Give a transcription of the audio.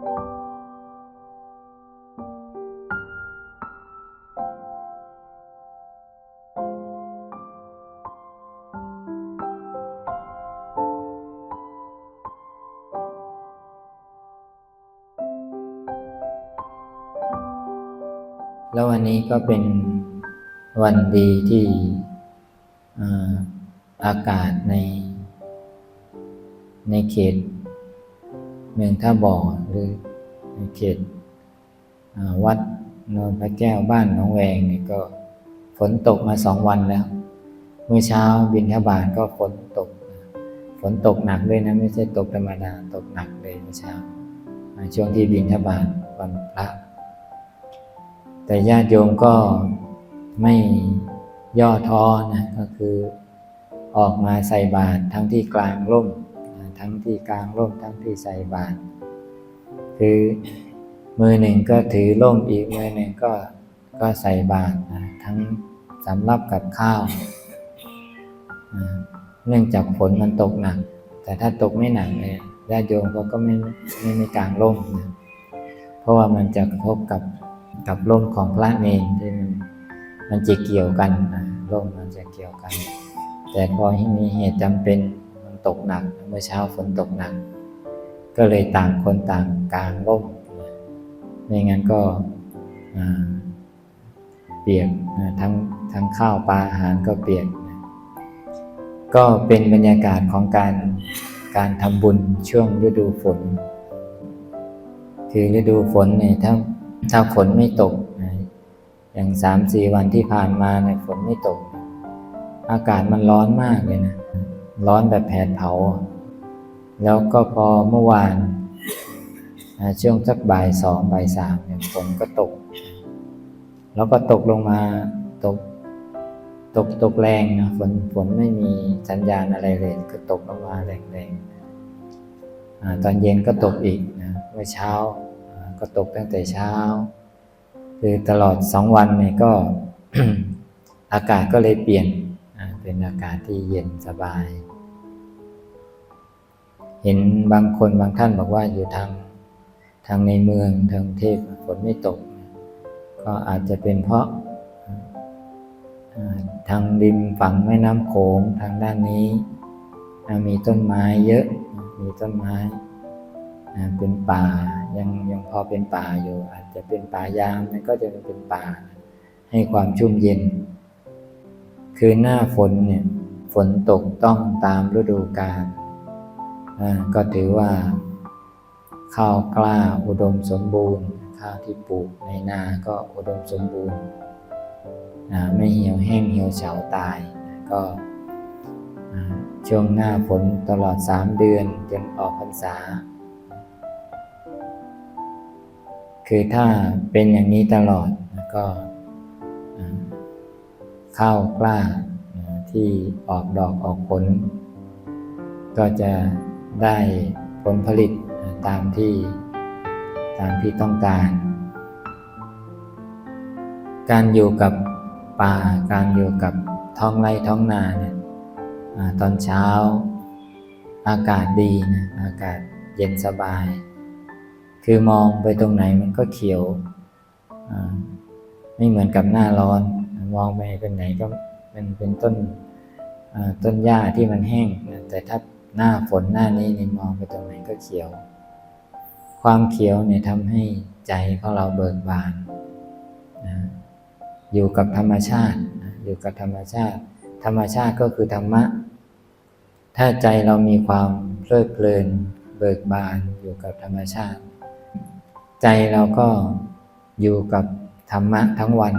แล้ววันนี้ก็เป็นวันดีที่อากาศในในเขต เมืองท่าบ่อหรือในเขตวัดนนพระแก้วบ้านหน้องแวงเนี่ยก็ฝนตกมาสองวันแล้ว เมื่อเช้าบินทบาทก็ฝนตก ฝนตกหนักด้วยนะไม่ใช่ตกธรรมดาตกหนักเลยเมื่อเช้าช่วงที่บินทบาทวันพระ แต่ญาติโยมก็ไม่ย่อท้อนะก็คือออกมาใส่บาตรทั้งที่กลางร่ม ทั้งที่กลางร่มทั้งที่ใส่บาตรคือมือหนึ่งก็ถือร่มอีกมือหนึ่งก็ก็ใส่บาตรนะทั้งสำรับกับข้าว เนื่องจากฝนมันตกหนัก แต่ถ้าตกไม่หนักเลยญาติโยมเขาก็ไม่ไม่ไม่กลางร่มนะเพราะว่ามันจะกระทบกับกับร่มของพระเนรที่มันมันจะเกี่ยวกันนะร่มมันจะเกี่ยวกัน แต่พอมีเหตุจำเป็น ตกหนัก เมื่อเช้าฝนตกหนัก ก็เลยต่างคนต่างกลางร่มนะไม่งั้นก็เปียกทั้งทั้งข้าวปลาอาหารก็เปียก ก็เป็นบรรยากาศของการการทำบุญช่วงฤดูฝน คือฤดูฝนเนี่ยถ้าถ้าฝนไม่ตก อย่างสามสี่วันที่ผ่านมาเนี่ยฝนไม่ตก อากาศมันร้อนมากเลยนะ ร้อนแบบแผดเผา แล้วก็พอเมื่อวานช่วงสักบ่ายสองบ่ายสามเนี่ยฝนก็ตก แล้วก็ตกลงมาตก ตกตกแรงนะฝนฝนไม่มีสัญญาณอะไรเลยก็ตกลงมาแรงๆอาตอนเย็นก็ตกอีกนะเมื่อเช้าก็ตกตั้งแต่เช้า คือตลอดสองวันเนี่ยก็อากาศก็เลยเปลี่ยนเป็นอากาศที่เย็นสบาย เห็นบางคนบางท่านบอกว่าอยู่ทางทางในเมืองทางเทพฝนไม่ตก ก็อาจจะเป็นเพราะทางริมฝั่งแม่น้ำโขงทางด้านนี้ มีต้นไม้เยอะ มีต้นไม้เป็นป่ายังยังพอเป็นป่าอยู่ อาจจะเป็นป่ายางนั่นก็จะเป็นป่า ให้ความชุ่มเย็น คือหน้าฝนเนี่ยฝนตกต้องตามฤดูกาล ก็ถือว่าข้าวกล้าอุดมสมบูรณ์ ข้าวที่ปลูกในนาก็อุดมสมบูรณ์ไม่เหี่ยวแห้งเหี่ยวเฉาตาย ก็ช่วงหน้าฝนตลอดสามเดือนจนออกพรรษา คือถ้าเป็นอย่างนี้ตลอดก็ข้าวกล้าที่ออกดอกออกผล ก็จะ ได้ผลผลิตตามที่ตามที่ต้องการ การอยู่กับป่าการอยู่กับท้องไร่ท้องนาเนี่ยอตอนเช้าอากาศดีนะอากาศเย็นสบาย คือมองไปตรงไหนมันก็เขียว ไม่เหมือนกับหน้าร้อน มองไปเป็นไหนก็เป็นเป็นต้นต้นหญ้าที่มันแห้ง แต่ถ้า หน้าฝนหน้านี้นี่มองไปตรงไหนก็เขียว ความเขียวเนี่ยทำให้ใจของเราเบิกบานนะอยู่กับธรรมชาตินะอยู่กับธรรมชาติ ธรรมชาติก็คือธรรมะ ถ้าใจเรามีความเพลิดเพลิน เบิกบานอยู่กับธรรมชาติ ใจเราก็อยู่กับธรรมะทั้งวัน